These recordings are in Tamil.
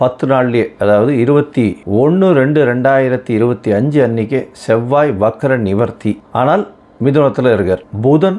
பத்து நாள்லேயே அதாவது இருபத்தி ஒன்று ரெண்டு ரெண்டாயிரத்தி இருபத்தி அஞ்சு அன்னைக்கு செவ்வாய் வக்கர நிவர்த்தி. ஆனால் மிதுனத்தில் இருக்கார். புதன்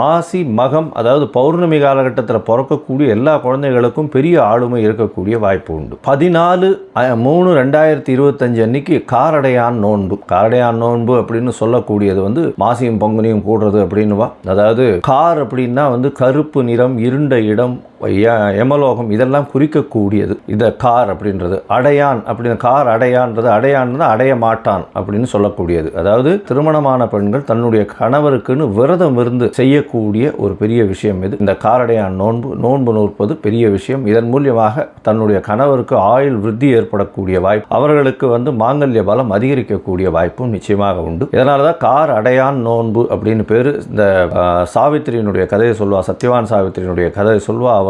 மாசி மகம் அதாவது பௌர்ணமி காலகட்டத்தில் பிறக்கக்கூடிய எல்லா குழந்தைகளுக்கும் பெரிய ஆளுமை இருக்கக்கூடிய வாய்ப்பு உண்டு. பதினாலு மூணு ரெண்டாயிரத்தி இருபத்தஞ்சு அன்னைக்கு காரடையான் நோன்பு. காரடையான் நோன்பு அப்படின்னு சொல்லக்கூடியது வந்து மாசியும் பொங்கனையும் கூடுறது அப்படின்னுவா அதாவது கார் அப்படின்னா வந்து கருப்பு நிறம் இருண்ட இடம் ய- யமலோகம் இதெல்லாம் குறிக்கக்கூடியது. இந்த கார் அப்படின்றது அடையான் அப்படின்னு கார் அடையான்றது அடையான்றது அடைய மாட்டான் அப்படின்னு சொல்லக்கூடியது. அதாவது திருமணமான பெண்கள் தன்னுடைய கணவருக்குன்னு விரதம் இருந்து செய்யக்கூடிய ஒரு பெரிய விஷயம் இது. இந்த காரடையான் நோன்பு நோன்பு நோற்பது பெரிய விஷயம். இதன் மூலியமாக தன்னுடைய கணவருக்கு ஆயுள் விருத்தி ஏற்படக்கூடிய வாய்ப்பு அவர்களுக்கு வந்து மாங்கல்ய பலம் அதிகரிக்கக்கூடிய வாய்ப்பும் நிச்சயமாக உண்டு. இதனால தான் கார் அடையான் நோன்பு அப்படின்னு பேர். இந்த சாவித்திரியினுடைய கதையை சொல்வா சத்யவான் சாவித்திரியினுடைய கதையை சொல்வா அவர்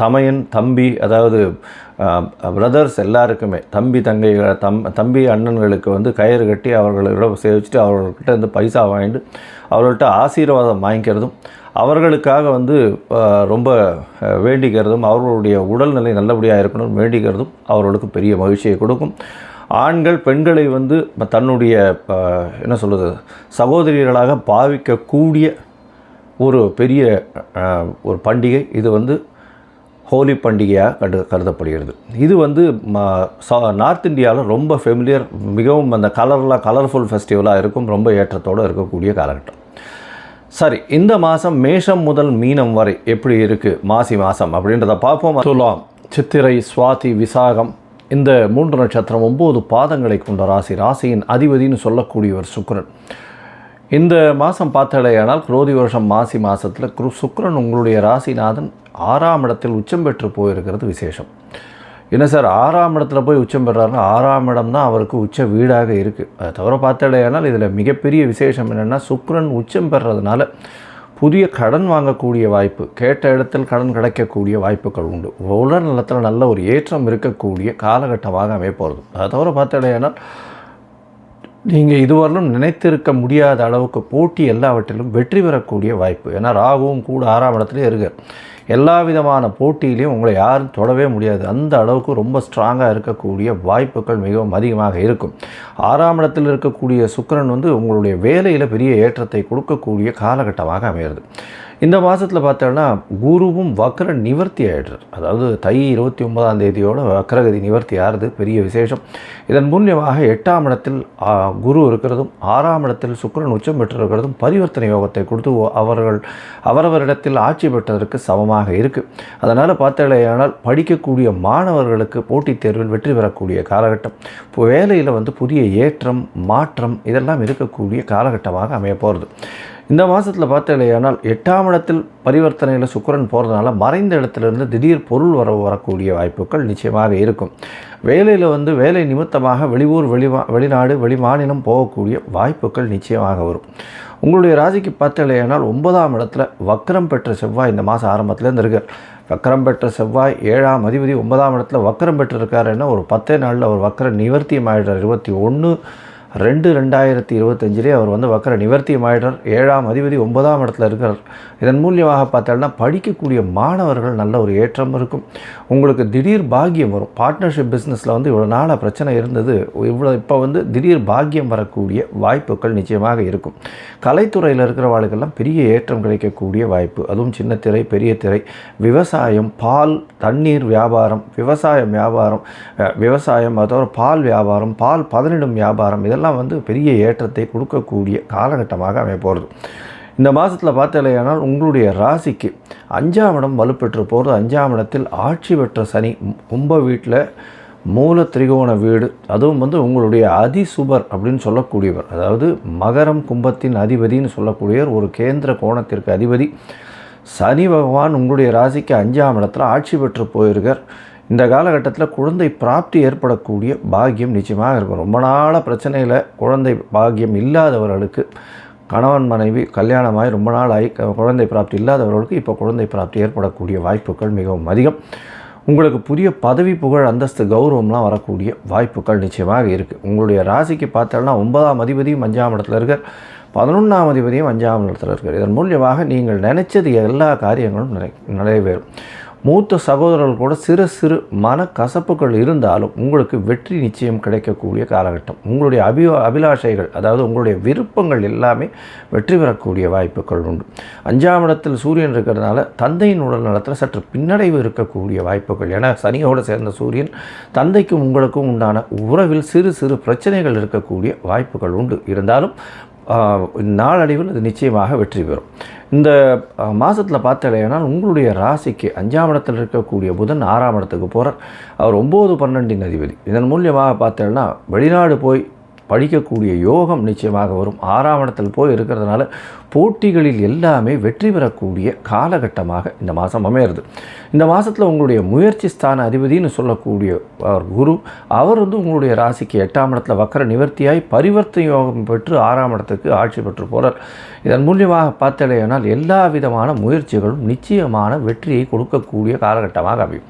தமையன் தம்பி அதாவது பிரதர்ஸ் எல்லாருக்குமே தம்பி தங்கை தம் தம்பி அண்ணன்களுக்கு வந்து கயிறு கட்டி அவர்களோட சேவிச்சுட்டு அவர்கள்கிட்ட இருந்து பைசா வாங்கிட்டு அவர்கள்ட்ட ஆசீர்வாதம் வாங்கிக்கிறதும் அவர்களுக்காக வந்து ரொம்ப வேண்டிக்கிறதும் அவர்களுடைய உடல்நிலை நல்லபடியாக இருக்கணும் வேண்டிக்கிறதும் அவர்களுக்கு பெரிய மகிழ்ச்சியை கொடுக்கும். ஆண்கள் பெண்களை வந்து தன்னுடைய என்ன சொல்கிறது சகோதரிகளாக பாவிக்கக்கூடிய ஒரு பெரிய ஒரு பண்டிகை. இது வந்து ஹோலி பண்டிகையாக கரு கருதப்படுகிறது. இது வந்து நார்த் இந்தியாவில் ரொம்ப ஃபெமிலியர் மிகவும் அந்த கலர்லாம் கலர்ஃபுல் ஃபெஸ்டிவலாக இருக்கும் ரொம்ப ஏற்றத்தோடு இருக்கக்கூடிய காலகட்டம். சரி இந்த மாதம் மேஷம் முதல் மீனம் வரை எப்படி இருக்குது மாசி மாதம் அப்படின்றத பார்ப்போம். துலாம் சித்திரை சுவாதி விசாகம் இந்த மூன்று நட்சத்திரம் ஒம்பது பாதங்களை கொண்ட ராசி ராசியின் அதிபதின்னு சொல்லக்கூடியவர் சுக்கரன். இந்த மாதம் பார்த்தடையானால் குரோதி வருஷம் மாசி மாதத்தில் குரு சுக்ரன் உங்களுடைய ராசிநாதன் ஆறாம் இடத்தில் உச்சம் பெற்று போயிருக்கிறது விசேஷம். என்ன சார் ஆறாம் இடத்துல போய் உச்சம் பெறாருன்னா ஆறாம் இடம் தான் அவருக்கு உச்ச வீடாக இருக்குது அதை தவிர பார்த்தடையானால் இதில் மிகப்பெரிய விசேஷம் என்னென்னா சுக்ரன் உச்சம் பெறதுனால புதிய கடன் வாங்கக்கூடிய வாய்ப்பு கேட்ட இடத்தில் கடன் கிடைக்கக்கூடிய வாய்ப்புகள் உண்டு. உடல் நலத்தில் நல்ல ஒரு ஏற்றம் இருக்கக்கூடிய காலகட்டமாக அமைப்போகிறது அதை தவிர பார்த்தடையானால் நீங்கள் இதுவரையிலும் நினைத்திருக்க முடியாத அளவுக்கு போட்டி எல்லாவற்றிலும் வெற்றி பெறக்கூடிய வாய்ப்பு. ஏன்னா ராகுவும் கூட ஆறாம் இடத்துலேயே இருக்கார். எல்லா விதமான போட்டியிலையும் உங்களை யாரும் தொடவே முடியாது. அந்த அளவுக்கு ரொம்ப ஸ்ட்ராங்காக இருக்கக்கூடிய வாய்ப்புகள் மிகவும் அதிகமாக இருக்கும். ஆறாம் இடத்தில் இருக்கக்கூடிய சுக்கிரன் வந்து உங்களுடைய வேலையில் பெரிய ஏற்றத்தை கொடுக்கக்கூடிய காலகட்டமாக அமையிறது. இந்த மாதத்தில் பார்த்தோன்னா குருவும் வக்கர நிவர்த்தி ஆகிடுறார் அதாவது தை இருபத்தி ஒன்பதாம் தேதியோட வக்ரகதி நிவர்த்தி ஆறுது பெரிய விசேஷம். இதன் மூலியமாக எட்டாம் இடத்தில் குரு இருக்கிறதும் ஆறாம் இடத்தில் சுக்கரன் உச்சம் பெற்றிருக்கிறதும் பரிவர்த்தனை யோகத்தை கொடுத்து அவர்கள் அவரவரிடத்தில் ஆட்சி பெற்றதற்கு சமமாக இருக்குது அதனால் பார்த்தலையானால் படிக்கக்கூடிய மாணவர்களுக்கு போட்டித் தேர்வில் வெற்றி பெறக்கூடிய காலகட்டம். இப்போ வேலையில் வந்து புதிய ஏற்றம் மாற்றம் இதெல்லாம் இருக்கக்கூடிய காலகட்டமாக அமைய போகிறது. இந்த மாதத்தில் பார்த்தலையானால் எட்டாம் இடத்தில் பரிவர்த்தனையில் சுக்கரன் போகிறதுனால மறைந்த இடத்துலேருந்து திடீர் பொருள் வர வரக்கூடிய வாய்ப்புகள் நிச்சயமாக இருக்கும். வேலையில் வந்து வேலை நிமித்தமாக வெளியூர் வெளிமா வெளிநாடு வெளிமாநிலம் போகக்கூடிய வாய்ப்புகள் நிச்சயமாக வரும். உங்களுடைய ராசிக்கு பார்த்தலையானால் ஒன்பதாம் இடத்துல வக்கரம் பெற்ற செவ்வாய் இந்த மாதம் ஆரம்பத்துலேருந்து இருக்கார் வக்கரம் பெற்ற செவ்வாய் ஏழாம் அதிபதி ஒன்பதாம் இடத்துல வக்கரம் பெற்றிருக்காருன்னா ஒரு பத்தே நாளில் ஒரு வக்ர நிவர்த்தியம் ஆயிடுறார். இருபத்தி ஒன்று ரெண்டு ரெண்டாயிரத்தி இருபத்தஞ்சிலே அவர் வந்து வக்கர நிவர்த்தியம் ஆயிடுறார் ஏழாம் அதிபதி ஒன்பதாம் இடத்துல இருக்கிறார் இதன் மூலியமாக பார்த்தோம்னா படிக்கக்கூடிய மாணவர்கள் நல்ல ஒரு ஏற்றம் இருக்கும். உங்களுக்கு திடீர் பாக்கியம் வரும். பார்ட்னர்ஷிப் பிஸ்னஸில் வந்து இவ்வளோ நாளாக பிரச்சனை இருந்தது. இவ்வளோ இப்போ வந்து திடீர் பாக்கியம் வரக்கூடிய வாய்ப்புகள் நிச்சயமாக இருக்கும். கலைத்துறையில் இருக்கிறவாளுக்கெல்லாம் பெரிய ஏற்றம் கிடைக்கக்கூடிய வாய்ப்பு. அதுவும் சின்ன திரை பெரிய திரை. விவசாயம் பால் தண்ணீர் வியாபாரம் விவசாயம் வியாபாரம் விவசாயம் அதோட பால் வியாபாரம் பால் பதனிடும் வியாபாரம் இதெல்லாம் வந்து பெரிய ஏற்றத்தை கொடுக்கக்கூடிய காலகட்டமாக அமைய போகிறது இந்த மாதத்தில் பார்த்தலையானால் உங்களுடைய ராசிக்கு அஞ்சாம் இடம் வலுப்பெற்று போகிறது அஞ்சாம் இடத்தில் ஆட்சி பெற்ற சனி கும்ப வீட்டில் மூல திரிகோண வீடு அதுவும் வந்து உங்களுடைய அதிசுபர் அப்படின்னு சொல்லக்கூடியவர். அதாவது மகரம் கும்பத்தின் அதிபதின்னு சொல்லக்கூடியவர் ஒரு கேந்திர கோணத்திற்கு அதிபதி. சனி பகவான் உங்களுடைய ராசிக்கு அஞ்சாம் இடத்துல ஆட்சி பெற்று போயிருக்கார். இந்த காலகட்டத்தில் குழந்தை பிராப்தி ஏற்படக்கூடிய பாக்கியம் நிச்சயமாக இருக்கும். ரொம்ப நாளாக பிரச்சனையில் குழந்தை பாக்கியம் இல்லாதவர்களுக்கு கணவன் மனைவி கல்யாணமாகி ரொம்ப நாள் ஆகி குழந்தை பிராப்தி இல்லாதவர்களுக்கு இப்போ குழந்தை பிராப்தி ஏற்படக்கூடிய வாய்ப்புகள் மிகவும் அதிகம். உங்களுக்கு புதிய பதவி புகழ் அந்தஸ்து கௌரவம்லாம் வரக்கூடிய வாய்ப்புகள் நிச்சயமாக இருக்குது உங்களுடைய ராசிக்கு பார்த்தோம்னா ஒன்பதாம் அதிபதியும் அஞ்சாம் இடத்துல இருக்கார். பதினொன்றாம் அதிபதியும் அஞ்சாம் இடத்துல இருக்கார். இதன் மூலியமாக நீங்கள் நினைச்சது எல்லா காரியங்களும் நிறை நிறைவேறும். மூத்த சகோதரர்கள் கூட சிறு சிறு மனக்கசப்புகள் இருந்தாலும் உங்களுக்கு வெற்றி நிச்சயம் கிடைக்கக்கூடிய காலகட்டம். உங்களுடைய அபி அபிலாஷைகள் அதாவது உங்களுடைய விருப்பங்கள் எல்லாமே வெற்றி பெறக்கூடிய வாய்ப்புகள் உண்டு. அஞ்சாம் இடத்தில் சூரியன் இருக்கிறதுனால தந்தையின் உடல் நலத்தில் சற்று பின்னடைவு இருக்கக்கூடிய வாய்ப்புகள். ஏன்னா சனியோடு சேர்ந்த சூரியன் தந்தைக்கும் உங்களுக்கும் உண்டான உறவில் சிறு சிறு பிரச்சனைகள் இருக்கக்கூடிய வாய்ப்புகள் உண்டு. இருந்தாலும் நாளடைவில் அது நிச்சயமாக வெற்றி பெறும். இந்த மாதத்தில் பார்த்தலையானால் உங்களுடைய ராசிக்கு அஞ்சாம் இடத்தில் இருக்கக்கூடிய புதன் ஆறாம் இடத்துக்கு போகிறார் அவர் ஒம்பது பன்னெண்டின் அதிபதி. இதன் மூலியமாக பார்த்தேன்னா வெளிநாடு போய் படிக்கக்கூடிய யோகம் நிச்சயமாக வரும். ஆறாம் போய் இருக்கிறதுனால போட்டிகளில் எல்லாமே வெற்றி பெறக்கூடிய காலகட்டமாக இந்த மாதம் அமையிறது. இந்த மாதத்தில் உங்களுடைய முயற்சி ஸ்தான அதிபதின்னு சொல்லக்கூடிய அவர் குரு அவர் வந்து உங்களுடைய ராசிக்கு எட்டாம் இடத்துல வக்கர நிவர்த்தியாய் பரிவர்த்தனை யோகம் பெற்று ஆறாம் இடத்துக்கு ஆட்சி பெற்று போகிறார் இதன் மூலியமாக பார்த்தலையானால் எல்லா விதமான முயற்சிகளும் நிச்சயமான வெற்றியை கொடுக்கக்கூடிய காலகட்டமாக அமையும்.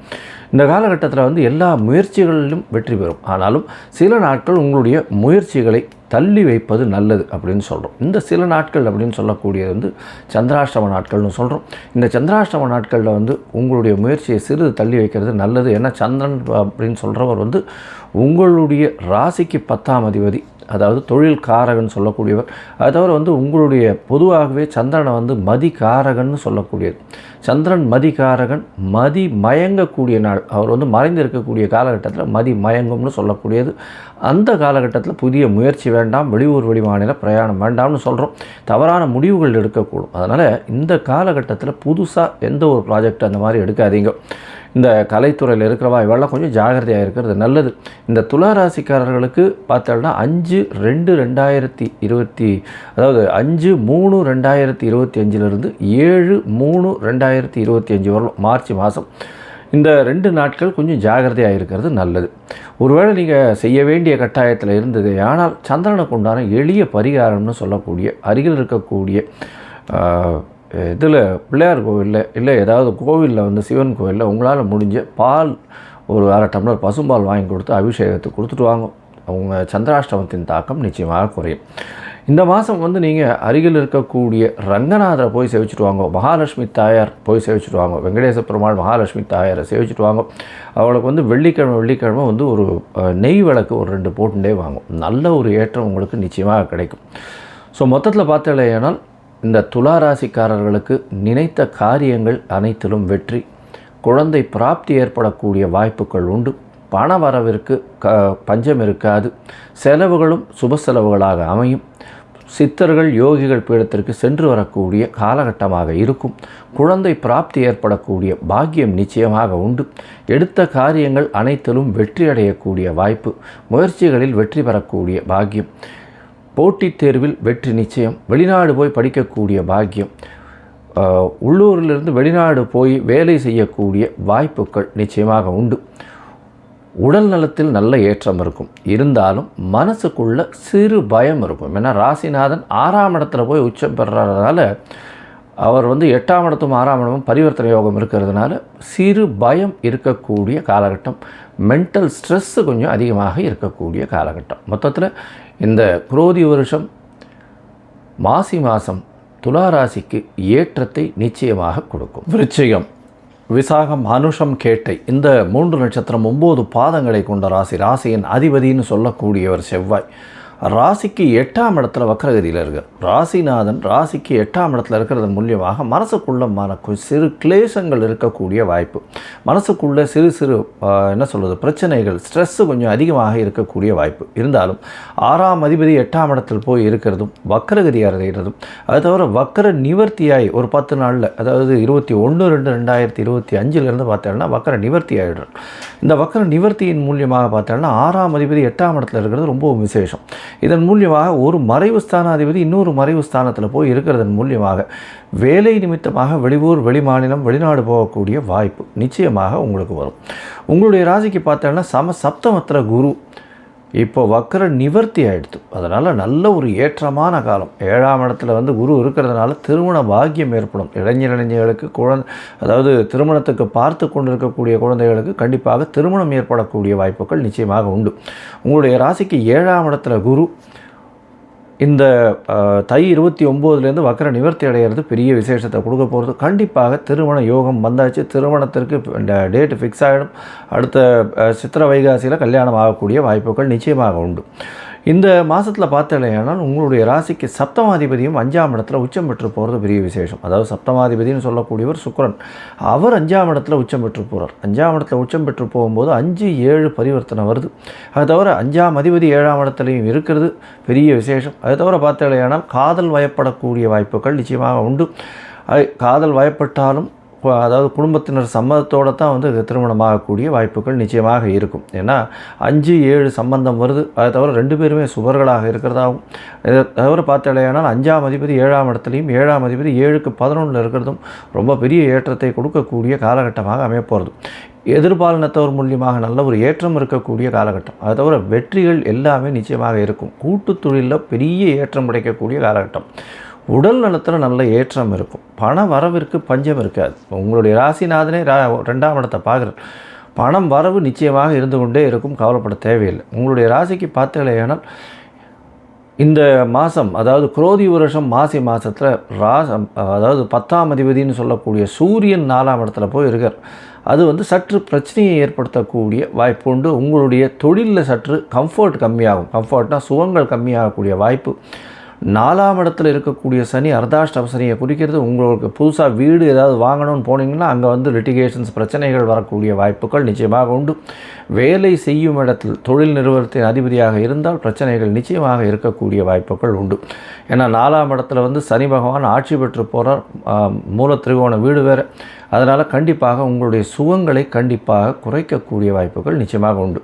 இந்த காலகட்டத்தில் வந்து எல்லா முயற்சிகளிலும் வெற்றி பெறும். ஆனாலும் சில நாட்கள் உங்களுடைய முயற்சிகளை தள்ளி வைப்பது நல்லது அப்படின்னு சொல்கிறோம் இந்த சில நாட்கள் அப்படின்னு சொல்லக்கூடியது வந்து சந்திராஷ்டம நாட்கள்னு சொல்கிறோம் இந்த சந்திராஷ்டம நாட்களில் வந்து உங்களுடைய முயற்சியை சிறிது தள்ளி வைக்கிறது நல்லது. ஏன்னா சந்திரன் அப்படின்னு சொல்கிறவர் வந்து உங்களுடைய ராசிக்கு பத்தாம் அதிபதி அதாவது தொழில் காரகன் சொல்லக்கூடியவர். அது தவிர வந்து உங்களுடைய பொதுவாகவே சந்திரனை வந்து மதி காரகன்னு சொல்லக்கூடியது. சந்திரன் மதிகாரகன் மதி மயங்கக்கூடிய நாள். அவர் வந்து மறைந்து இருக்கக்கூடிய காலகட்டத்தில் மதி மயங்கும்னு சொல்லக்கூடியது. அந்த காலகட்டத்தில் புதிய முயற்சி வேண்டாம் வெளியூர் வெளிமாநில பிரயாணம் வேண்டாம்னு சொல்கிறோம் தவறான முடிவுகள் எடுக்கக்கூடும். அதனால் இந்த காலகட்டத்தில் புதுசாக எந்த ஒரு ப்ராஜெக்ட் அந்த மாதிரி எடுக்காதீங்க. இந்த கலைத்துறையில் இருக்கிறவா இவெல்லாம் கொஞ்சம் ஜாகிரதையாக இருக்கிறது நல்லது. இந்த துலா ராசிக்காரர்களுக்கு பார்த்தோம்னா அஞ்சு ரெண்டு ரெண்டாயிரத்தி இருபத்தி அதாவது அஞ்சு மூணு ரெண்டாயிரத்தி இருபத்தி அஞ்சிலிருந்து ஏழு மூணு ரெண்டாயிரத்தி இருபத்தி அஞ்சு வரலாம் மார்ச் மாதம். இந்த ரெண்டு நாட்கள் கொஞ்சம் ஜாகிரதையாக இருக்கிறது நல்லது. ஒருவேளை நீங்கள் செய்ய வேண்டிய கட்டாயத்தில் இருந்தது ஆனால் சந்திரனுக்கு உண்டான எளிய பரிகாரம்னு சொல்லக்கூடிய அருகில் இருக்கக்கூடிய இதில் பிள்ளையார் கோவிலில் இல்லை ஏதாவது கோவிலில் வந்து சிவன் கோவிலில் உங்களால் முடிஞ்ச பால் ஒரு அரை டம்ளர் பசும்பால் வாங்கி கொடுத்து அபிஷேகத்தை கொடுத்துட்டு வாங்க. அவங்க சந்திராஷ்டமத்தின் தாக்கம் நிச்சயமாக குறையும். இந்த மாதம் வந்து நீங்கள் அருகில் இருக்கக்கூடிய ரங்கநாதரை போய் சேவிச்சுட்டு வாங்க. மகாலட்சுமி தாயார் போய் சேவிச்சுட்டு வாங்க. வெங்கடேச பெருமாள் மகாலட்சுமி தாயாரை சேவிச்சுட்டு வாங்க. அவளுக்கு வந்து வெள்ளிக்கிழமை வெள்ளிக்கிழமை வந்து ஒரு நெய் விளக்கு ஒரு ரெண்டு போட்டுட்டே வாங்கும். நல்ல ஒரு ஏற்றம் உங்களுக்கு நிச்சயமாக கிடைக்கும். ஸோ மொத்தத்தில் பார்த்தலையானால் இந்த துலா ராசிக்காரர்களுக்கு நினைத்த காரியங்கள் அனைத்திலும் வெற்றி. குழந்தை பிராப்தி ஏற்படக்கூடிய வாய்ப்புகள் உண்டு. பண வரவிற்கு க பஞ்சம் இருக்காது. செலவுகளும் சுப செலவுகளாக அமையும். சித்தர்கள் யோகிகள் பீடத்திற்கு சென்று வரக்கூடிய காலகட்டமாக இருக்கும். குழந்தை பிராப்தி ஏற்படக்கூடிய பாக்கியம் நிச்சயமாக உண்டு. எடுத்த காரியங்கள் அனைத்திலும் வெற்றியடையக்கூடிய வாய்ப்பு. முயற்சிகளில் வெற்றி பெறக்கூடிய பாக்கியம். போட்டித் தேர்வில் வெற்றி நிச்சயம் வெளிநாடு போய் படிக்கக்கூடிய பாக்கியம். உள்ளூரிலிருந்து வெளிநாடு போய் வேலை செய்யக்கூடிய வாய்ப்புகள் நிச்சயமாக உண்டு. உடல் நலத்தில் நல்ல ஏற்றம் இருக்கும். இருந்தாலும் மனசுக்குள்ள சிறு பயம் இருக்கும். ஏன்னா ராசிநாதன் ஆறாம் இடத்துல போய் உச்சம் பெறறதுனால அவர் வந்து எட்டாம் இடத்தும் ஆறாம் இடமும் பரிவர்த்தனை யோகம் இருக்கிறதுனால சிறு பயம் இருக்கக்கூடிய காலகட்டம் மென்டல் ஸ்ட்ரெஸ்ஸு கொஞ்சம் அதிகமாக இருக்கக்கூடிய காலகட்டம். மொத்தத்தில் இந்த குரோதி வருஷம் மாசி மாதம் துளாராசிக்கு ஏற்றத்தை நிச்சயமாக கொடுக்கும். விருச்சிகம் விசாகம் அனுஷம் கேட்டை இந்த மூன்று நட்சத்திரம் ஒம்பது பாதங்களை கொண்ட ராசி. ராசியின் அதிபதின்னு சொல்லக்கூடியவர் செவ்வாய். ராசிக்கு எட்டாம் இடத்துல வக்கரகதியில் இருக்கார் ராசிநாதன் ராசிக்கு எட்டாம் இடத்துல இருக்கிறது மூலியமாக மனசுக்குள்ள மன சிறு கிளேசங்கள் இருக்கக்கூடிய வாய்ப்பு. மனசுக்குள்ளே சிறு சிறு என்ன சொல்கிறது பிரச்சனைகள் ஸ்ட்ரெஸ்ஸு கொஞ்சம் அதிகமாக இருக்கக்கூடிய வாய்ப்பு. இருந்தாலும் ஆறாம் அதிபதி எட்டாம் இடத்தில் போய் இருக்கிறதும் வக்கரகதி இருக்கிறதும் அது தவிர வக்கர நிவர்த்தியாய் ஒரு பத்து நாளில் அதாவது இருபத்தி ஒன்று ரெண்டு ரெண்டாயிரத்தி இருபத்தி அஞ்சிலிருந்து பார்த்தோம்னா வக்கர நிவர்த்தி ஆகிடும் இந்த வக்கர நிவர்த்தியின் மூலியமாக பார்த்தோம்னா ஆறாம் அதிபதி எட்டாம் இடத்துல இருக்கிறது ரொம்பவும் விசேஷம். இதன் மூலியமாக ஒரு மறைவு ஸ்தானாதிபதி இன்னொரு மறைவு ஸ்தானத்தில் போய் இருக்கிறதன் மூலியமாக வேலை நிமித்தமாக வெளியூர் வெளிமாநிலம் வெளிநாடு போகக்கூடிய வாய்ப்பு நிச்சயமாக உங்களுக்கு வரும். உங்களுடைய ராசிக்கு பார்த்தோம்னா சம சப்தமத்திர குரு இப்போ வக்கர நிவர்த்தி ஆயிடுது. அதனால் நல்ல ஒரு ஏற்றமான காலம். ஏழாம் இடத்துல வந்து குரு இருக்கிறதுனால திருமண பாக்கியம் ஏற்படும். இளைஞர் இளைஞர்களுக்கு குழந்தை அதாவது திருமணத்துக்கு பார்த்து கொண்டிருக்கக்கூடிய குழந்தைகளுக்கு கண்டிப்பாக திருமணம் ஏற்படக்கூடிய வாய்ப்புகள் நிச்சயமாக உண்டு. உங்களுடைய ராசிக்கு ஏழாம் இடத்துல குரு இந்த தை இருபத்தி ஒம்போதுலேருந்து வக்கர நிவர்த்தி அடைகிறது பெரிய விசேஷத்தை கொடுக்க போகிறது கண்டிப்பாக திருமண யோகம் வந்தாச்சு. திருமணத்திற்கு டேட்டு ஃபிக்ஸ் ஆகிடும் அடுத்த சித்திர வைகாசியில் கல்யாணம் ஆகக்கூடிய வாய்ப்புகள் நிச்சயமாக உண்டு. இந்த மாதத்தில் பார்த்தலையானால் உங்களுடைய ராசிக்கு சப்தமாதிபதியும் அஞ்சாம் இடத்துல உச்சம் பெற்று போகிறது பெரிய விசேஷம். அதாவது சப்தமாதிபதினு சொல்லக்கூடியவர் சுக்கரன். அவர் அஞ்சாம் இடத்துல உச்சம் பெற்று போகிறார் அஞ்சாம் இடத்துல உச்சம் பெற்று போகும்போது அஞ்சு ஏழு பரிவர்த்தனை வருது. அது தவிர அஞ்சாம் அதிபதி ஏழாம் இடத்துலையும் இருக்கிறது. பெரிய விசேஷம். அது தவிர பார்த்தலையானால் காதல் வயப்படக்கூடிய வாய்ப்புகள் நிச்சயமாக உண்டு. காதல் வயப்பட்டாலும் அதாவது குடும்பத்தினர் சம்மதத்தோடு தான் வந்து திருமணமாகக்கூடிய வாய்ப்புகள் நிச்சயமாக இருக்கும். ஏன்னா அஞ்சு ஏழு சம்பந்தம் வருது. அதை தவிர ரெண்டு பேருமே சுவர்களாக இருக்கிறதாகவும் இதை தவிர பார்த்தாலேயானால் அஞ்சாம் அதிபதி ஏழாம் இடத்துலையும் ஏழாம் அதிபதி ஏழுக்கு பதினொன்றில் இருக்கிறதும் ரொம்ப பெரிய ஏற்றத்தை கொடுக்கக்கூடிய காலகட்டமாக அமையப்போகிறது எதிர்பாலினத்தவர் மூலியமாக நல்ல ஒரு ஏற்றம் இருக்கக்கூடிய காலகட்டம். அதை தவிர வெற்றிகள் எல்லாமே நிச்சயமாக இருக்கும். கூட்டுத் தொழிலில் பெரிய ஏற்றம் கிடைக்கக்கூடிய காலகட்டம். உடல் நலத்தில் நல்ல ஏற்றம் இருக்கும். பண வரவிற்கு பஞ்சம் இருக்காது. உங்களுடைய ராசிநாதனே ரா ரெண்டாம் இடத்தை பார்க்குறார். பணம் வரவு நிச்சயமாக இருந்து கொண்டே இருக்கும். கவலைப்பட தேவையில்லை. உங்களுடைய ராசிக்கு பார்த்தலையானால் இந்த மாதம் அதாவது குரோதி வருஷம் மாசி மாதத்தில் ராசம் அதாவது பத்தாம் அதிபதினு சொல்லக்கூடிய சூரியன் நாலாம் இடத்துல போய் இருக்கார். அது வந்து சற்று பிரச்சனையை ஏற்படுத்தக்கூடிய வாய்ப்பு உண்டு. உங்களுடைய தொழிலில் சற்று கம்ஃபர்ட் கம்மியாகும். கம்ஃபர்ட்னால் சுகங்கள் கம்மியாகக்கூடிய வாய்ப்பு. நாலாம் இடத்துல இருக்கக்கூடிய சனி அர்த்தாஷ்டம சனியை குறிக்கிறது. உங்களுக்கு புதுசாக வீடு ஏதாவது வாங்கணும்னு போனீங்கன்னா அங்கே வந்து லிட்டிகேஷன்ஸ் பிரச்சனைகள் வரக்கூடிய வாய்ப்புகள் நிச்சயமாக உண்டு. வேலை செய்யும் இடத்தில் தொழில் நிறுவனத்தின் அதிபதியாக இருந்தால் பிரச்சனைகள் நிச்சயமாக இருக்கக்கூடிய வாய்ப்புகள் உண்டு. ஏன்னா நாலாம் இடத்துல வந்து சனி பகவான் ஆட்சி பெற்று போகிறார் மூல திரிகோண வீடு வேறு. அதனால் கண்டிப்பாக உங்களுடைய சுகங்களை கண்டிப்பாக குறைக்கக்கூடிய வாய்ப்புகள் நிச்சயமாக உண்டு.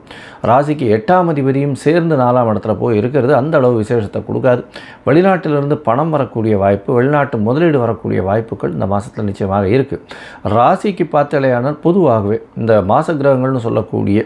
ராசிக்கு எட்டாம் அதிபதியும் சேர்ந்து நாலாம் இடத்துல போய் இருக்கிறது அந்த அளவு விசேஷத்தை கொடுக்காது. வெளிநாட்டிலிருந்து பணம் வரக்கூடிய வாய்ப்பு வெளிநாட்டு முதலீடு வரக்கூடிய வாய்ப்புகள் இந்த மாதத்தில் நிச்சயமாக இருக்குது ராசிக்கு பார்த்தாலேயானால் பொதுவாகவே இந்த மாச கிரகங்கள்னு சொல்லக்கூடிய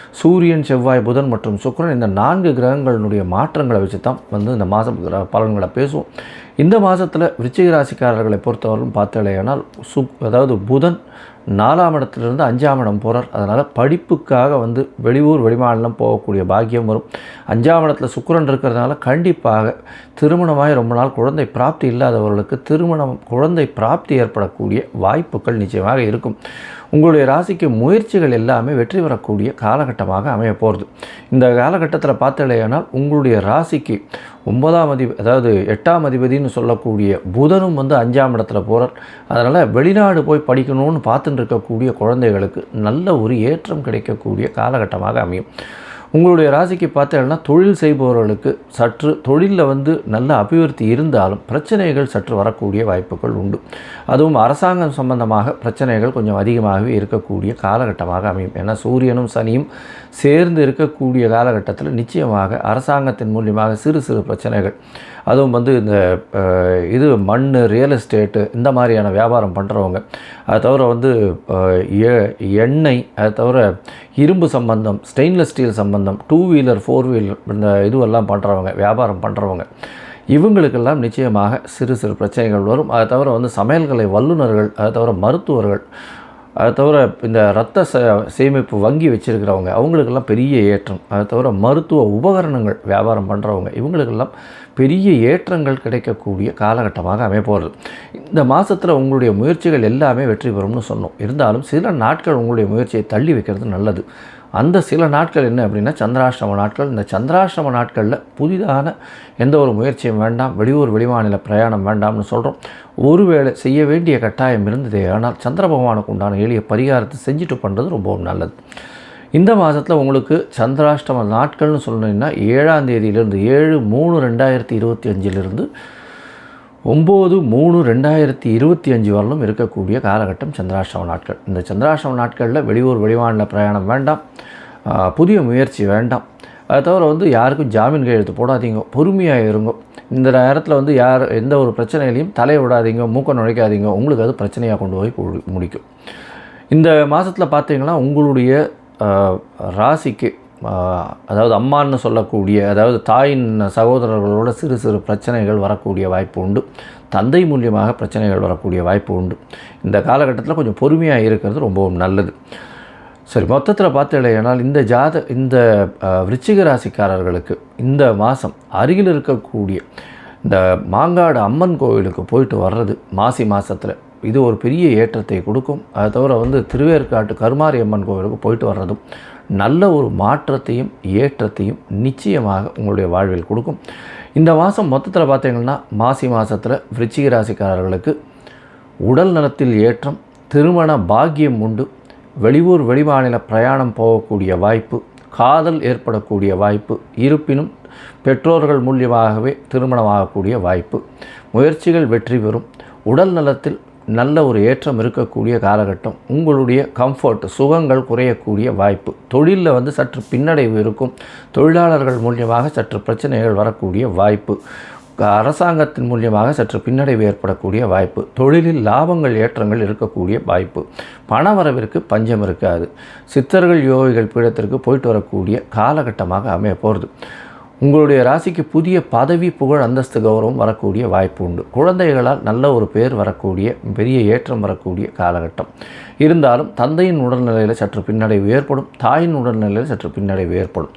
சூரியன் செவ்வாய் புதன் மற்றும் சுக்கரன் இந்த நான்கு கிரகங்களினுடைய மாற்றங்களை வச்சு தான் வந்து இந்த மாதம் பலன்களை பேசுவோம். இந்த மாதத்தில் விருச்சிக ராசிக்காரர்களை பொறுத்தவரைக்கும் பார்த்தாலேயானால் சு அதாவது புதன் நாலாம் இடத்துலேருந்து அஞ்சாம் இடம் போகிறார் அதனால் படிப்புக்காக வந்து வெளியூர் வெளிமாநிலம் போகக்கூடிய பாக்கியம் வரும். அஞ்சாம் இடத்துல சுக்கரன் இருக்கிறதுனால கண்டிப்பாக திருமணமாய் ரொம்ப நாள் குழந்தை பிராப்தி இல்லாதவர்களுக்கு திருமணம் குழந்தை பிராப்தி ஏற்படக்கூடிய வாய்ப்புகள் நிச்சயமாக இருக்கும். உங்களுடைய ராசிக்கு முயற்சிகள் எல்லாமே வெற்றி பெறக்கூடிய காலகட்டம் காலகட்டமாக அமைய போகிறது. இந்த காலகட்டத்தில் பார்த்தலையானால் உங்களுடைய ராசிக்கு ஒன்பதாம் அதிபதி அதாவது எட்டாம் அதிபதினு சொல்லக்கூடிய புதனும் வந்து அஞ்சாம் இடத்துல போகிறார் அதனால் வெளிநாடு போய் படிக்கணும்னு பார்த்துட்டு இருக்கக்கூடிய குழந்தைகளுக்கு நல்ல ஒரு ஏற்றம் கிடைக்கக்கூடிய காலகட்டமாக அமையும். உங்களுடைய ராசிக்கு பார்த்தீங்கன்னா தொழில் செய்பவர்களுக்கு சற்று தொழிலில் வந்து நல்ல அபிவிருத்தி இருந்தாலும் பிரச்சனைகள் சற்று வரக்கூடிய வாய்ப்புகள் உண்டு. அதுவும் அரசாங்கம் சம்பந்தமாக பிரச்சனைகள் கொஞ்சம் அதிகமாகவே இருக்கக்கூடிய காலகட்டமாக அமையும். ஏன்னா சூரியனும் சனியும் சேர்ந்து இருக்கக்கூடிய காலகட்டத்தில் நிச்சயமாக அரசாங்கத்தின் மூலியமாக சிறு சிறு பிரச்சனைகள் அதுவும் வந்து இந்த இது மண் ரியல் எஸ்டேட்டு இந்த மாதிரியான வியாபாரம் பண்ணுறவங்க அதை தவிர வந்து எ- எண்ணெய் அதை தவிர இரும்பு சம்பந்தம் ஸ்டெயின்லெஸ் ஸ்டீல் சம்பந்தம் டூ வீலர் ஃபோர் வீலர் இந்த இதுவெல்லாம் பண்ணுறவங்க வியாபாரம் பண்ணுறவங்க இவங்களுக்கெல்லாம் நிச்சயமாக சிறு சிறு பிரச்சனைகள் வரும். அதை தவிர வந்து சமையல்கலை வல்லுநர்கள் அதை தவிர மருத்துவர்கள் அதை தவிர இந்த ரத்த ச சேமிப்பு வங்கி வச்சுருக்கிறவங்க அவங்களுக்கெல்லாம் பெரிய ஏற்றம். அதை தவிர மருத்துவ உபகரணங்கள் வியாபாரம் பண்ணுறவங்க இவங்களுக்கெல்லாம் பெரிய ஏற்றங்கள் கிடைக்கக்கூடிய காலகட்டமாக அமையப்போகிறது இந்த மாதத்தில் உங்களுடைய முயற்சிகள் எல்லாமே வெற்றி பெறும்னு சொன்னோம். இருந்தாலும் சில நாட்கள் உங்களுடைய முயற்சியை தள்ளி வைக்கிறது நல்லது. அந்த சில நாட்கள் என்ன அப்படின்னா சந்திராஷ்டம நாட்கள். இந்த சந்திராஷ்டம நாட்களில் புதிதான எந்த ஒரு முயற்சியும் வேண்டாம். வெளியூர் வெளிமாநில பிரயாணம் வேண்டாம்னு சொல்கிறோம் ஒருவேளை செய்ய வேண்டிய கட்டாயம் இருந்ததே ஆனால் சந்திர பகவானுக்கு உண்டான எளிய பரிகாரத்தை செஞ்சுட்டு பண்ணுறது ரொம்பவும் நல்லது. இந்த மாதத்தில் உங்களுக்கு சந்திராஷ்டம நாட்கள்னு சொல்லணும்னா ஏழாம் தேதியிலேருந்து ஏழு மூணு ரெண்டாயிரத்தி இருபத்தி அஞ்சிலிருந்து ஒம்பது மூணு ரெண்டாயிரத்தி இருபத்தி அஞ்சு வரலும் இருக்கக்கூடிய காலகட்டம் சந்திராஷ்டம நாட்கள். இந்த சந்திராஷ்டம நாட்களில் வெளியூர் வெளிமாநில பிரயாணம் வேண்டாம். புதிய முயற்சி வேண்டாம். அதை தவிர வந்து யாருக்கும் ஜாமீன் கையெழுத்து போடாதீங்க. பொறுமையாக இருங்க. இந்த நேரத்தில் வந்து யார் எந்த ஒரு பிரச்சனையிலையும் தலையை விடாதீங்க மூக்கம் நுழைக்காதீங்க. உங்களுக்கு அது பிரச்சனையாக கொண்டு போய் முடிக்கும். இந்த மாதத்தில் பார்த்தீங்கன்னா உங்களுடைய ராசிக்கு அதாவது அம்மான்னு சொல்லக்கூடிய அதாவது தாயின் சகோதரர்களோட சிறு சிறு பிரச்சனைகள் வரக்கூடிய வாய்ப்பு உண்டு. தந்தை மூலியமாக பிரச்சனைகள் வரக்கூடிய வாய்ப்பு உண்டு. இந்த காலகட்டத்தில் கொஞ்சம் பொறுமையாக இருக்கிறது ரொம்பவும் நல்லது. சரி மொத்தத்தில் பார்த்தீங்கன்னா இந்த ஜாத இந்த விருச்சிக ராசிக்காரர்களுக்கு இந்த மாதம் அருகில் இருக்கக்கூடிய இந்த மாங்காடு அம்மன் கோவிலுக்கு போயிட்டு வர்றது மாசி மாதத்தில் இது ஒரு பெரிய ஏற்றத்தை கொடுக்கும். அதை தவிர வந்து திருவேற்காட்டு கருமாரியம்மன் கோவிலுக்கு போயிட்டு வர்றதும் நல்ல ஒரு மாற்றத்தையும் ஏற்றத்தையும் நிச்சயமாக உங்களுடைய வாழ்வில் கொடுக்கும். இந்த மாதம் மொத்தத்தில் பார்த்தீங்கன்னா மாசி மாதத்தில் விருச்சிக ராசிக்காரர்களுக்கு உடல் நலத்தில் ஏற்றம் திருமண பாக்கியம் உண்டு. வெளியூர் வெளிமாநில பிரயாணம் போகக்கூடிய வாய்ப்பு காதல் ஏற்படக்கூடிய வாய்ப்பு இருப்பினும் பெற்றோர்கள் மூலியமாகவே திருமணமாகக்கூடிய வாய்ப்பு முயற்சிகள் வெற்றி பெறும். உடல் நலத்தில் நல்ல ஒரு ஏற்றம் இருக்கக்கூடிய காலகட்டம். உங்களுடைய கம்ஃபர்ட் சுகங்கள் குறையக்கூடிய வாய்ப்பு. தொழிலில் வந்து சற்று பின்னடைவு இருக்கும். தொழிலாளர்கள் மூலியமாக சற்று பிரச்சனைகள் வரக்கூடிய வாய்ப்பு. அரசாங்கத்தின் மூலியமாக சற்று பின்னடைவு ஏற்படக்கூடிய வாய்ப்பு. தொழிலில் லாபங்கள் ஏற்றங்கள் இருக்கக்கூடிய வாய்ப்பு. பணவரவிற்கு பஞ்சம் இருக்காது. சித்தர்கள் யோகிகள் பீடத்திற்கு போயிட்டு வரக்கூடிய காலகட்டமாக அமைய போகிறது உங்களுடைய ராசிக்கு புதிய பதவி புகழ் அந்தஸ்து கௌரவம் வரக்கூடிய வாய்ப்பு உண்டு. குழந்தைகளால் நல்ல ஒரு பேர் வரக்கூடிய பெரிய ஏற்றம் வரக்கூடிய காலகட்டம். இருந்தாலும் தந்தையின் உடல்நிலையில் சற்று பின்னடைவு ஏற்படும் தாயின் உடல்நிலையில் சற்று பின்னடைவு ஏற்படும்.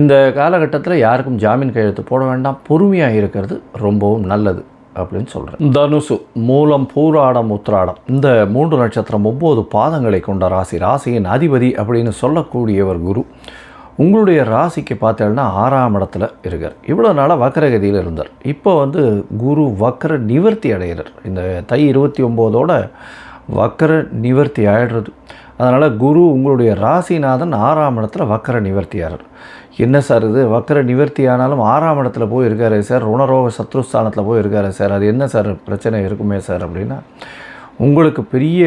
இந்த காலகட்டத்தில் யாருக்கும் ஜாமீன் கையெழுத்து போட வேண்டாம். பொறுமையாக இருக்கிறது ரொம்பவும் நல்லது அப்படின்னு சொல்கிறேன் தனுசு மூலம் பூராடம் உத்திராடம். இந்த மூன்று நட்சத்திரம் ஒம்பது பாதங்களை கொண்ட ராசி. ராசியின் அதிபதி அப்படின்னு சொல்லக்கூடியவர் குரு. உங்களுடைய ராசிக்கு பார்த்தேன்னா ஆறாம் இடத்துல இருக்கார். இவ்வளோ நாளாக வக்கரகதியில் இருந்தார். இப்போ வந்து குரு வக்கர நிவர்த்தி அடைகிறார். இந்த தை இருபத்தி ஒம்போதோட வக்கர நிவர்த்தி ஆயிடுறது. அதனால் குரு உங்களுடைய ராசிநாதன் ஆறாம் இடத்துல வக்கர நிவர்த்தி ஆகிறார். என்ன சார் இது? வக்கர நிவர்த்தி ஆனாலும் ஆறாம் இடத்துல போய் இருக்காரு சார். ருணரோக சத்ருஸ்தானத்தில் போய் இருக்காரு சார். அது என்ன சார்? பிரச்சனை இருக்குமே சார் அப்படின்னா உங்களுக்கு பெரிய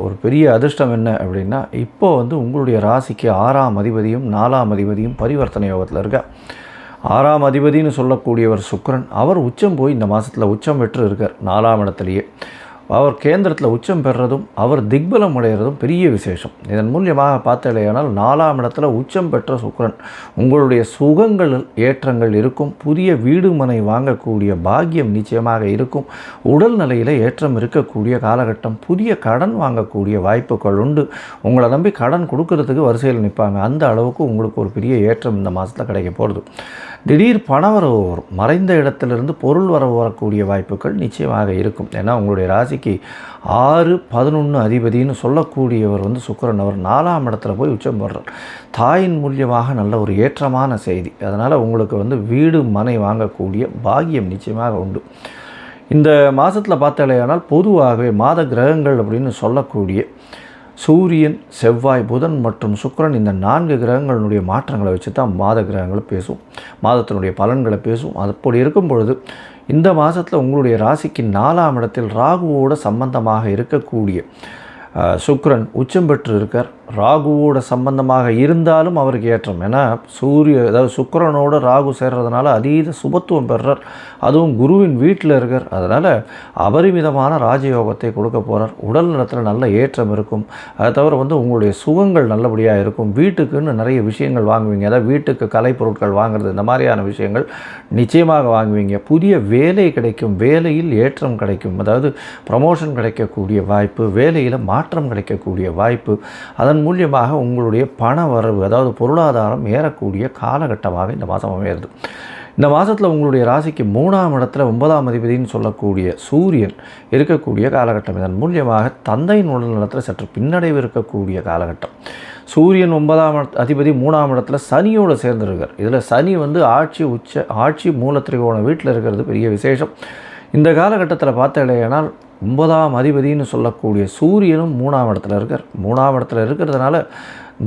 ஒரு பெரிய அதிர்ஷ்டம் என்ன அப்படின்னா இப்போ வந்து உங்களுடைய ராசிக்கு ஆறாம் அதிபதியும் நாலாம் அதிபதியும் பரிவர்த்தனை யோகத்தில் இருக்க? ஆறாம் அதிபதின்னு சொல்லக்கூடியவர் சுக்கரன் அவர் உச்சம் போய் இந்த மாதத்தில் உச்சம் பெற்று இருக்கார் நாலாம் இடத்துலையே. அவர் கேந்திரத்தில் உச்சம் பெறுறதும் அவர் திக்பலம் அடைகிறதும் பெரிய விசேஷம். இதன் மூலியமாக பார்த்தலையானால் நாலாம் இடத்துல உச்சம் பெற்ற சுக்கரன் உங்களுடைய சுகங்கள் ஏற்றங்கள் இருக்கும் புதிய வீடு மனை வாங்கக்கூடிய பாக்கியம் நிச்சயமாக இருக்கும் உடல் நிலையில் ஏற்றம் இருக்கக்கூடிய காலகட்டம் புதிய கடன் வாங்கக்கூடிய வாய்ப்புகள் உண்டு. உங்களை நம்பி கடன் கொடுக்கறதுக்கு வரிசையில் நிற்பாங்க. அந்த அளவுக்கு உங்களுக்கு ஒரு பெரிய ஏற்றம் இந்த மாதத்தில் கிடைக்க போகிறது திடீர் பணவரவு வரும். மறைந்த இடத்திலிருந்து பொருள் வரவு வரக்கூடிய வாய்ப்புகள் நிச்சயமாக இருக்கும். ஏன்னா உங்களுடைய ராசிக்கு ஆறு பதினொன்று அதிபதினு சொல்லக்கூடியவர் வந்து சுக்கிரன். அவர் நாலாம் இடத்துல போய் உச்சம் போடுறார் தாயின் மூலியமாக நல்ல ஒரு ஏற்றமான செய்தி. அதனால் உங்களுக்கு வந்து வீடு மனை வாங்கக்கூடிய பாகியம் நிச்சயமாக உண்டு. இந்த மாதத்தில் பார்த்தாலேயானால் பொதுவாகவே மாத கிரகங்கள் அப்படின்னு சொல்லக்கூடிய சூரியன் செவ்வாய் புதன் மற்றும் சுக்கிரன் இந்த நான்கு கிரகங்களுடைய மாற்றங்களை வச்சு தான் மாத கிரகங்களை பேசும். மாதத்தினுடைய பலன்களை பேசும். அப்படி இருக்கும் பொழுது இந்த மாதத்தில் உங்களுடைய ராசிக்கு நாலாம் இடத்தில் ராகுவோட சம்பந்தமாக இருக்கக்கூடிய சுக்ரன் உச்சம் பெற்று இருக்கார். ராகுவோட சம்பந்தமாக இருந்தாலும் அவருக்கு ஏற்றம். ஏன்னா சூரிய அதாவது சுக்கரனோட ராகு சேர்றதுனால அதீத சுபத்துவம் பெறுறார். அதுவும் குருவின் வீட்டில் இருக்கார். அதனால் அபரிமிதமான ராஜயோகத்தை கொடுக்க போகிறார் உடல் நலத்தில் நல்ல ஏற்றம் இருக்கும். அதை தவிர வந்து உங்களுடைய சுகங்கள் நல்லபடியாக இருக்கும். வீட்டுக்குன்னு நிறைய விஷயங்கள் வாங்குவீங்க. அதாவது வீட்டுக்கு கலை பொருட்கள் வாங்குறது இந்த மாதிரியான விஷயங்கள் நிச்சயமாக வாங்குவீங்க. புதிய வேலை கிடைக்கும். வேலையில் ஏற்றம் கிடைக்கும். அதாவது ப்ரமோஷன் கிடைக்கக்கூடிய வாய்ப்பு வேலையில் மாற்றம் கிடைக்கக்கூடிய வாய்ப்பு. அதன் அதன் மூலியமாக உங்களுடைய பண வரவு அதாவது பொருளாதாரம் ஏறக்கூடிய காலகட்டமாக இந்த மாதம் அமையிறது இந்த மாதத்தில் உங்களுடைய ராசிக்கு மூணாம் இடத்துல ஒன்பதாம் அதிபதினு சொல்லக்கூடிய சூரியன் இருக்கக்கூடிய காலகட்டம். இதன் மூலியமாக தந்தையின் உடல் நலத்தில் சற்று பின்னடைவு இருக்கக்கூடிய காலகட்டம். சூரியன் ஒன்பதாம் அதிபதி மூணாம் இடத்துல சனியோடு சேர்ந்திருக்கார். இதில் சனி வந்து ஆட்சி உச்ச ஆட்சி மூலத்திரிகோண வீட்டில் இருக்கிறது பெரிய விசேஷம். இந்த காலகட்டத்தில் பார்த்தேனால் ஒன்பதாம் அதிபதினு சொல்லக்கூடிய சூரியனும் மூணாம் இடத்துல இருக்கார். மூணாம் இடத்துல இருக்கிறதுனால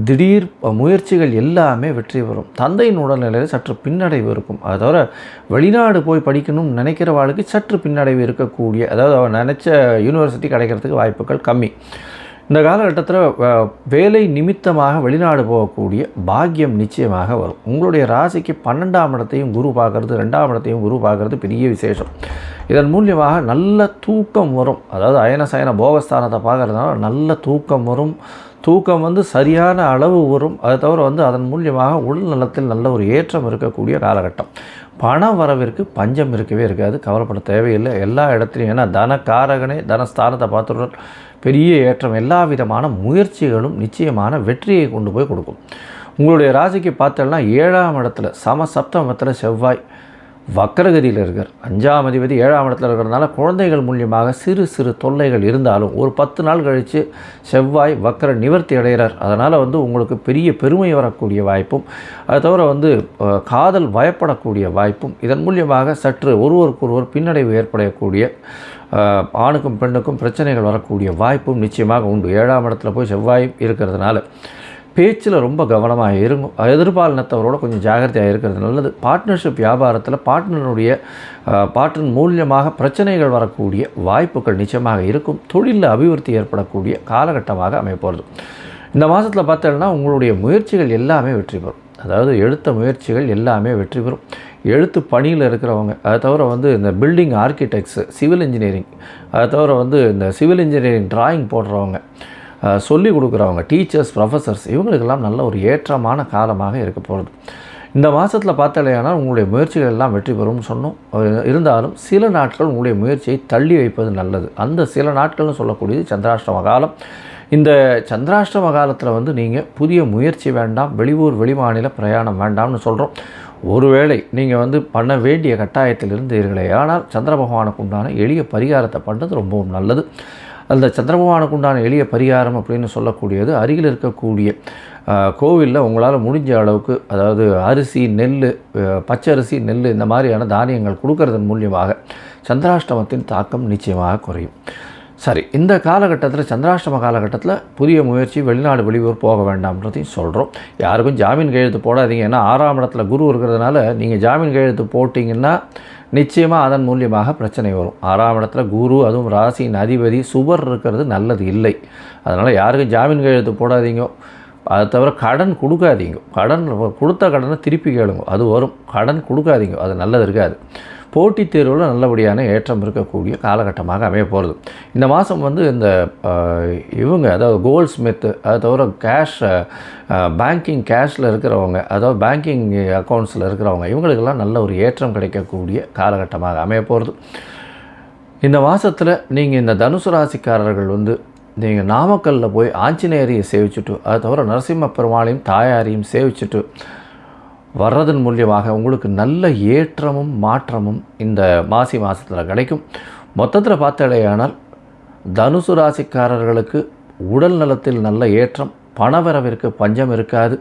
திடீர் முயற்சிகள் எல்லாமே வெற்றி பெறும். தந்தையின் உடல்நிலையில் சற்று பின்னடைவு இருக்கும். அதை தவிர வெளிநாடு போய் படிக்கணும்னு நினைக்கிற வாழ்க்கை சற்று பின்னடைவு இருக்கக்கூடிய அதாவது அவன் நினச்ச யூனிவர்சிட்டி கிடைக்கிறதுக்கு வாய்ப்புகள் கம்மி. இந்த காலகட்டத்தில் வேலை நிமித்தமாக வெளிநாடு போகக்கூடிய பாக்கியம் நிச்சயமாக வரும். உங்களுடைய ராசிக்கு பன்னெண்டாம் இடத்தையும் குரு பார்க்குறது ரெண்டாம் இடத்தையும் குரு பார்க்குறது பெரிய விசேஷம். இதன் மூலியமாக நல்ல தூக்கம் வரும். அதாவது அயன சயன போகஸ்தானத்தை பார்க்கறதுனால நல்ல தூக்கம் வரும். தூக்கம் வந்து சரியான அளவு வரும். அதை தவிர வந்து அதன் மூலியமாக உடல் நலத்தில் நல்ல ஒரு ஏற்றம் இருக்கக்கூடிய காலகட்டம். பண வரவிற்கு பஞ்சம் இருக்கவே இருக்காது. கவலைப்பட தேவையில்லை. எல்லா இடத்துலையும் ஏன்னா தனக்காரகனே தனஸ்தானத்தை பார்த்துடன் பெரிய ஏற்றம். எல்லா விதமான முயற்சிகளும் நிச்சயமான வெற்றியை கொண்டு போய் கொடுக்கும். உங்களுடைய ராசிக்கு பார்த்தோம்னா ஏழாம் இடத்துல சம சப்தமத்தில் செவ்வாய். வக்கரகதியில் இருக்கார் அஞ்சாம் அதிபதி ஏழாம் இடத்துல இருக்கிறதுனால குழந்தைகள் மூலியமாக சிறு சிறு தொல்லைகள் இருந்தாலும் ஒரு பத்து நாள் கழித்து செவ்வாய் வக்கர நிவர்த்தி அடைகிறார். அதனால் வந்து உங்களுக்கு பெரிய பெருமை வரக்கூடிய வாய்ப்பும் அது தவிர வந்து காதல் பயப்படக்கூடிய வாய்ப்பும் இதன் மூலியமாக சற்று ஒருவருக்கொருவர் பின்னடைவு ஏற்படக்கூடிய ஆணுக்கும் பெண்ணுக்கும் பிரச்சனைகள் வரக்கூடிய வாய்ப்பும் நிச்சயமாக உண்டு. ஏழாம் இடத்துல போய் செவ்வாய் இருக்கிறதுனால பேச்சில் ரொம்ப கவனமாக இருக்கும் எதிர்பாலினத்தவரோட கொஞ்சம் ஜாகிரதையாக இருக்கிறது நல்லது. பார்ட்னர்ஷிப் வியாபாரத்தில் பார்ட்னருடைய பார்ட்னர் மூலியமாக பிரச்சனைகள் வரக்கூடிய வாய்ப்புகள் நிச்சயமாக இருக்கும். தொழிலில் அபிவிருத்தி ஏற்படக்கூடிய காலகட்டமாக அமையப்போகிறது. இந்த மாதத்தில் பார்த்தோம்னா உங்களுடைய முயற்சிகள் எல்லாமே வெற்றி பெறும். அதாவது எடுத்த முயற்சிகள் எல்லாமே வெற்றி பெறும். எழுத்து பணியில் இருக்கிறவங்க அதை தவிர வந்து இந்த பில்டிங் ஆர்கிடெக்ட்ஸு சிவில் இன்ஜினியரிங் அதை தவிர வந்து இந்த சிவில் இன்ஜினியரிங் டிராயிங் போடுறவங்க சொல்லிக் கொடுக்குறவங்க டீச்சர்ஸ் ப்ரொஃபஸர்ஸ் இவங்களுக்கெல்லாம் நல்ல ஒரு ஏற்றமான காலமாக இருக்க போகிறது இந்த மாதத்தில் பார்த்தாலேயானால் உங்களுடைய முயற்சிகள் எல்லாம் வெற்றி பெறும்னு சொன்னோம். இருந்தாலும் சில நாட்கள் உங்களுடைய முயற்சியை தள்ளி வைப்பது நல்லது. அந்த சில நாட்கள்னு சொல்லக்கூடியது சந்திராஷ்டம காலம். இந்த சந்திராஷ்டம காலத்தில் வந்து நீங்கள் புதிய முயற்சி வேண்டாம் வெளியூர் வெளிமாநில பிரயாணம் வேண்டாம்னு சொல்கிறோம் ஒருவேளை நீங்கள் வந்து பண்ண வேண்டிய கட்டாயத்தில் இருந்தீர்களே ஆனால் சந்திர பகவானுக்கு உண்டான எளிய பரிகாரத்தை பண்ணுறது ரொம்பவும் நல்லது. அந்த சந்திரபகவானுக்கு உண்டான எளிய பரிகாரம் அப்படின்னு சொல்லக்கூடியது அருகில் இருக்கக்கூடிய கோவிலில் உங்களால் முடிஞ்ச அளவுக்கு அதாவது அரிசி நெல் பச்சரிசி நெல் இந்த மாதிரியான தானியங்கள் கொடுக்கறதன் மூலியமாக சந்திராஷ்டமத்தின் தாக்கம் நிச்சயமாக குறையும். சரி இந்த காலகட்டத்தில் சந்திராஷ்டம காலகட்டத்தில் புதிய முயற்சி வெளிநாடு வெளியூர் போக வேண்டாம்ன்றதையும் சொல்கிறோம் யாருக்கும் ஜாமீன் கையெழுத்து போடாதீங்க. ஏன்னா ஆறாம் இடத்துல குரு இருக்கிறதுனால நீங்கள் ஜாமீன் கையெழுத்து போட்டிங்கன்னா நிச்சயமாக அதன் மூலியமாக பிரச்சனை வரும். ஆறாம் இடத்துல குரு அதுவும் ராசியின் அதிபதி சுவர் இருக்கிறது நல்லது இல்லை. அதனால் யாருக்கும் ஜாமீன் கையெழுத்து போடாதீங்க. அதை தவிர கடன் கொடுக்காதீங்க. கடன் கொடுத்த கடனை திருப்பி கேளுங்க. அது வரும். கடன் கொடுக்காதீங்க. அது நல்லது இருக்காது. போட்டித் தேர்வில் நல்லபடியான ஏற்றம் இருக்கக்கூடிய காலகட்டமாக அமைய போகிறது இந்த மாதம் வந்து இந்த இவங்க அதாவது கோல்ட் ஸ்மித்து அது தவிர கேஷ் பேங்கிங் கேஷில் இருக்கிறவங்க அதாவது பேங்கிங் அக்கௌண்ட்ஸில் இருக்கிறவங்க இவங்களுக்கெல்லாம் நல்ல ஒரு ஏற்றம் கிடைக்கக்கூடிய காலகட்டமாக அமைய போகிறது இந்த மாதத்தில் நீங்கள் இந்த தனுசு ராசிக்காரர்கள் வந்து நீங்கள் நாமக்கல்லில் போய் ஆஞ்சநேயரையை சேவிச்சுட்டு அது தவிர நரசிம்ம பெருமாளையும் தாயாரையும் சேவிச்சுட்டு வர்றதன் மூலியமாக உங்களுக்கு நல்ல ஏற்றமும் மாற்றமும் இந்த மாசி மாதத்தில் கிடைக்கும். மொத்தத்தில் பார்த்தாலேயானால் தனுசு ராசிக்காரர்களுக்கு உடல் நலத்தில் நல்ல ஏற்றம் பணவரவிற்கு பஞ்சம் இருக்காது.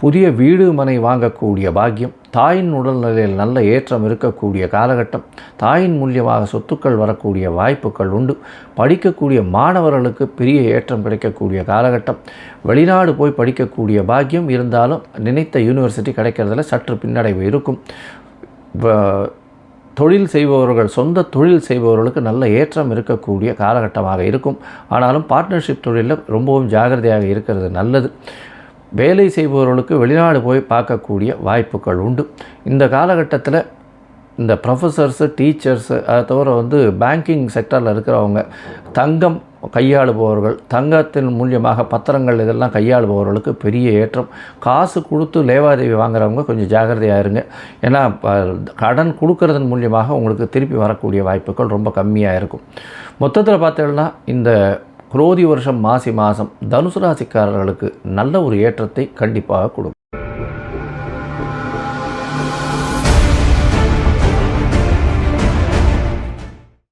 புதிய வீடு மனை வாங்கக்கூடிய பாக்கியம் தாயின் உடல்நிலையில் நல்ல ஏற்றம் இருக்கக்கூடிய காலகட்டம் தாயின் மூலியமாக சொத்துக்கள் வரக்கூடிய வாய்ப்புகள் உண்டு. படிக்கக்கூடிய மாணவர்களுக்கு பெரிய ஏற்றம் கிடைக்கக்கூடிய காலகட்டம். வெளிநாடு போய் படிக்கக்கூடிய பாக்கியம் இருந்தாலும் நினைத்த யூனிவர்சிட்டி கிடைக்கிறதுல சற்று பின்னடைவு இருக்கும். வ- தொழில் செய்பவர்கள் சொந்த தொழில் செய்பவர்களுக்கு நல்ல ஏற்றம் இருக்கக்கூடிய காலகட்டமாக இருக்கும். ஆனாலும் பார்ட்னர்ஷிப் தொழிலில் ரொம்பவும் ஜாகிரதையாக இருக்கிறது நல்லது. வேலை செய்பவர்களுக்கு வெளிநாடு போய் பார்க்கக்கூடிய வாய்ப்புகள் உண்டு. இந்த காலகட்டத்தில் இந்த ப்ரொஃபஸர்ஸு டீச்சர்ஸு அதை தவிர வந்து பேங்கிங் செக்டரில் இருக்கிறவங்க தங்கம் கையாளுபவர்கள் தங்கத்தின் மூலியமாக பத்திரங்கள் இதெல்லாம் கையாளுபவர்களுக்கு பெரிய ஏற்றம். காசு கொடுத்து லேவாதேவி வாங்குறவங்க கொஞ்சம் ஜாகிரதையாக இருங்க. ஏன்னா ப- கடன் கொடுக்கறதன் மூலியமாக உங்களுக்கு திருப்பி வரக்கூடிய வாய்ப்புகள் ரொம்ப கம்மியாக இருக்கும். மொத்தத்தில் பார்த்தீங்கன்னா இந்த குரோதி வருஷம் மாசி மாதம் தனுசு ராசிக்காரர்களுக்கு நல்ல ஒரு ஏற்றத்தை கண்டிப்பாக கொடுக்கும்.